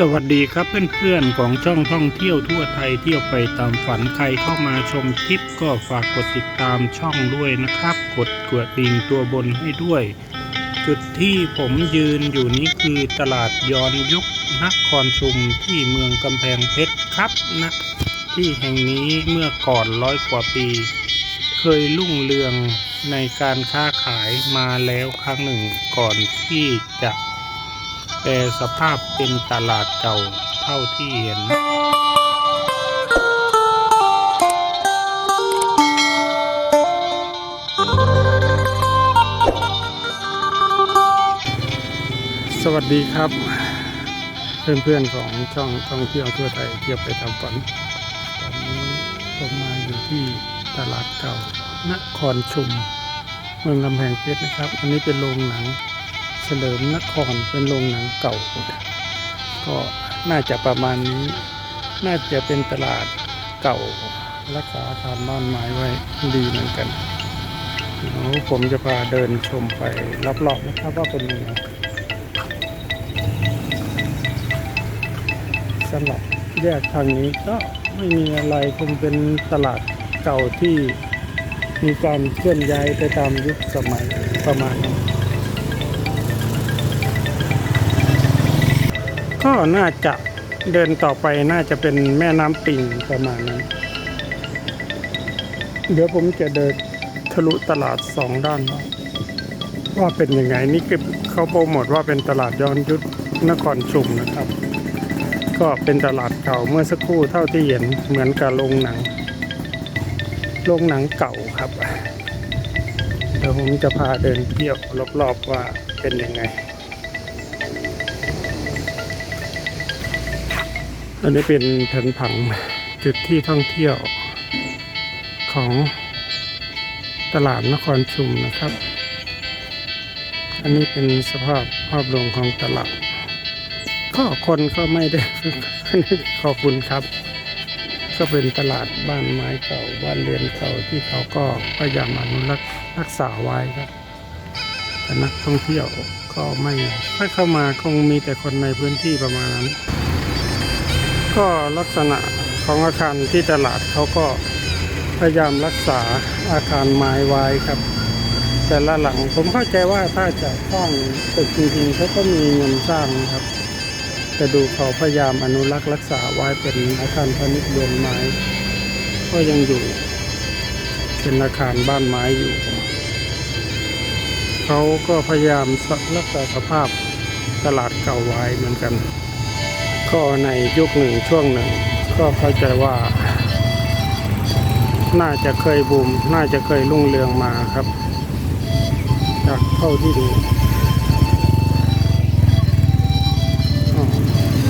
สวัสดีครับเพื่อนๆของช่องท่องเที่ยวทั่วไทยเที่ยวไปตามฝันใครเข้ามาชมคลิปก็ฝากกดติดตามช่องด้วยนะครับ กดกระดิ่งตัวบนให้ด้วย จุดที่ผมยืนอยู่นี้คือตลาดย้อนยุคนครชุมที่เมืองกำแพงเพชรครับนะ ที่แห่งนี้เมื่อก่อนร้อยกว่าปี เคยรุ่งเรืองในการค้าขายมาแล้วครั้งหนึ่งก่อนที่จะ แต่สภาพเป็นตลาดเก่าเท่าที่เห็น สวัสดีครับ เพื่อนๆของช่องท่องเที่ยวทั่วไทยเที่ยวไปทำฝันตอนนี้ผมมาอยู่ที่ตลาดเก่านครชุม เมืองกำแพงเพชรนะครับ อันนี้เป็นโรงหนัง เฉลิมนครเป็นโรงหนังเก่า ก็น่าจะประมาณนี้ น่าจะเป็นตลาดเก่ารักษาอาคารบ้านไม้ไว้ดีเหมือนกันเดี๋ยวผมจะพาเดินชมไปรอบๆนะครับว่าเป็นยังไงสำหรับแยกทางนี้ก็ไม่มีอะไรคงเป็นตลาดเก่าที่มีการเคลื่อนย้ายไปตามยุคสมัยประมาณนี้ ก็น่าจะเดินต่อไปน่าจะเป็นแม่น้ำปิงประมาณนั้น เดี๋ยวผมจะเดินทะลุตลาดสองด้าน ว่าเป็นยังไงนี่คือเขาโปรโมทว่าเป็นตลาดย้อนยุคนครชุมนะครับ ก็เป็นตลาดเก่าเมื่อสักครู่เท่าที่เห็นเหมือนกับโรงหนังโรงหนังเก่าครับเดี๋ยวผมจะพาเดินเที่ยวรอบๆว่าเป็นยังไง อันนี้เป็นแผนผังจุดที่ท่องเที่ยวของตลาดนครชุมนะครับ อันนี้เป็นสภาพภาพรวมของตลาด ก็คนก็ไม่ได้ขอบคุณครับ ก็เป็นตลาดบ้านไม้เก่าบ้านเรือนเก่าที่เขาก็พยายามอนุรักษ์รักษาไว้ครับแต่นักท่องเที่ยวก็ไม่ค่อยเข้ามาคงมีแต่คนในพื้นที่ประมาณนั้น ก็ลักษณะของอาคารที่ตลาดเขาก็พยายามรักษาอาคารไม้ไว้ครับ แต่ละหลังผมเข้าใจว่าถ้าจะสร้างตึกจริงๆเขาก็มีเงินสร้างครับแต่ดูเขาพยายามอนุรักษ์รักษาไว้เป็นอาคารพาณิชย์เรือนไม้ ก็ยังอยู่เป็นอาคารบ้านไม้อยู่เขาก็พยายามรักษาสภาพตลาดเก่าไว้เหมือนกัน ก็ในยุคหนึ่งช่วงหนึ่ง ก็เข้าใจว่า น่าจะเคยบูม น่าจะเคยรุ่งเรืองมาครับ จากเท่าที่ดู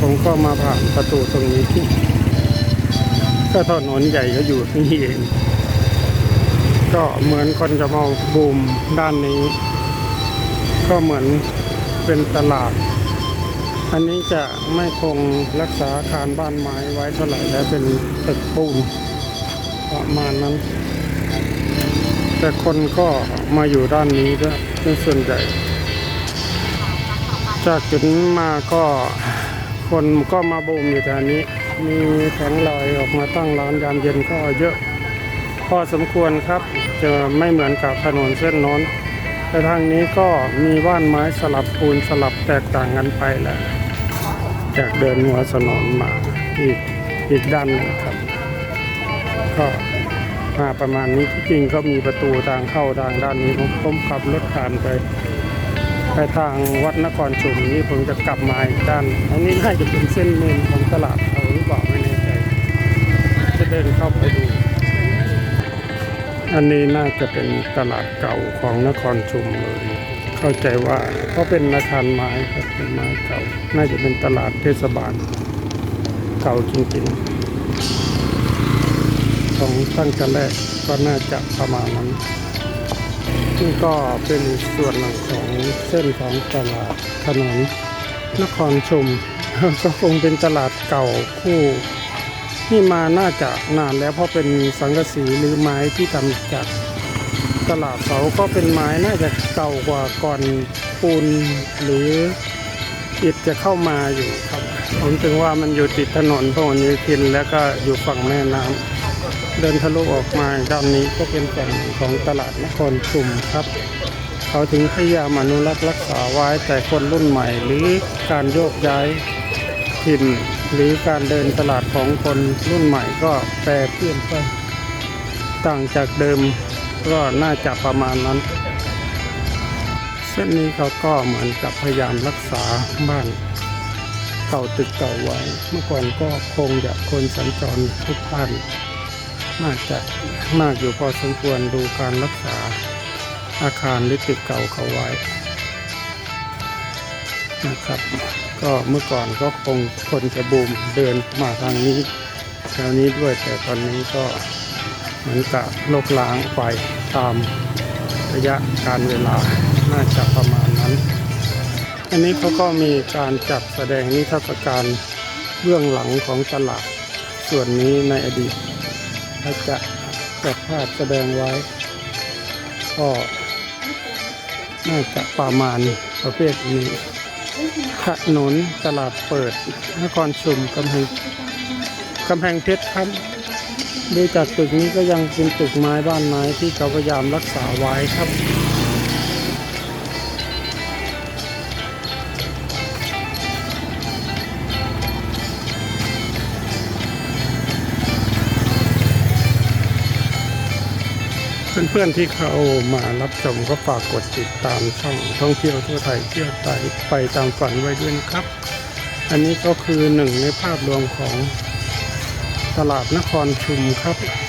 ผมก็มาผ่านประตูตรงนี้ก็ถนนใหญ่ก็อยู่นี่เอง ก็เหมือนคนจะมองบูมด้านนี้ ก็เหมือนเป็นตลาด อันนี้จะไม่คงรักษาอาคารบ้านไม้ไว้เท่าไหร่แล้วเป็นตึกปูนประมาณนั้น แต่คนก็มาอยู่ด้านนี้ด้วยเป็นส่วนใหญ่ จากจุดมาก็คนก็มาบูมอยู่แถวนี้ มีแผงลอยออกมาตั้งร้านยามเย็นก็เยอะ พอสมควรครับ จะไม่เหมือนกับถนนเส้นน้นแต่ทางนี้ก็มีบ้านไม้สลับปูนสลับแตกต่างกันไปแหละ จากเดินหัวถนอนมาอีกอีกด้านหนึงครับ ก็มาประมาณนี้ที่จริงก็มีประตูทางเข้าทางด้านนี้ผมผมขับรถผ่านไปไปทางวัดนครชุมนี่ผมจะกลับมาอีกด้านอันนี้น่าจะเป็นเส้นเมนของตลาดเขาหรือเปล่าไม่แน่ใจจะเดินเข้าไปดู อันนี้น่าจะเป็นตลาดเก่าของนครชุมเลย เข้าใจว่าเพราะเป็นอาคารไม้ครับเป็นไม้เก่า น่าจะเป็นตลาดเทศบาล เก่าจริงๆ ของตั้งแต่แรกก็น่าจะประมาณนั้นนี่ก็เป็นส่วนหนึ่งของเส้นของตลาดถนนนครชุมก็คงเป็นตลาดเก่าคู่ที่มาน่าจะนานแล้วเพราะเป็นสังกะสีหรือไม้ที่ทำจาก ตลาดเขาก็เป็นไม้น่าจะเก่ากว่าก่อนปูนหรืออิฐจะเข้ามาอยู่ครับ ผมถึงว่ามันอยู่ติดถนนพหลโยธินแล้วก็อยู่ฝั่งแม่น้ำเดินทะลุออกมาด้านนี้ก็เป็นฝั่งของตลาดนครชุมครับ เขาถึงพยายามอนุรักษ์รักษาไว้แต่คนรุ่นใหม่หรือการโยกย้ายถิ่นหรือการเดินตลาดของคนรุ่นใหม่ก็แปรเปลี่ยนไปต่างจากเดิม ก็น่าจะประมาณนั้น เส้นนี้เขาก็เหมือนกับพยายามรักษาบ้านเก่าตึกเก่าไว้ เมื่อก่อนก็คงจะคนสัญจรทุกท่านน่าจะมากอยู่พอสมควรดูการรักษาอาคารหรือตึกเก่าเขาไว้นะครับ ก็เมื่อก่อนก็คงคนจะบูมเดินมาทางนี้แถวนี้ด้วยแต่ตอนนี้ก็เหมือนกับโลกล้างไป ตามระยะการเวลาน่าจะประมาณนั้น อันนี้เขาก็มีการจัดแสดงนิทรรศการเบื้องหลังของตลาดส่วนนี้ในอดีตเขาจะจัดภาพแสดงไว้ ก็น่าจะประมาณประเภทนี้ถนนตลาดเปิดนครชุมกำแพงกำแพงเพชรครับ ดูจากตึกนี้ก็ยังเป็นตึกไม้บ้านไม้ที่เขาพยายามรักษาไว้ครับเพื่อนๆที่เขามารับชมก็ฝากกดติดตามช่องท่องเที่ยวทั่วไทยเที่ยวไทยไปตามฝันไว้ด้วยนะครับ อันนี้ก็คือหนึ่งในภาพรวมของ ตลาดนครชุมครับ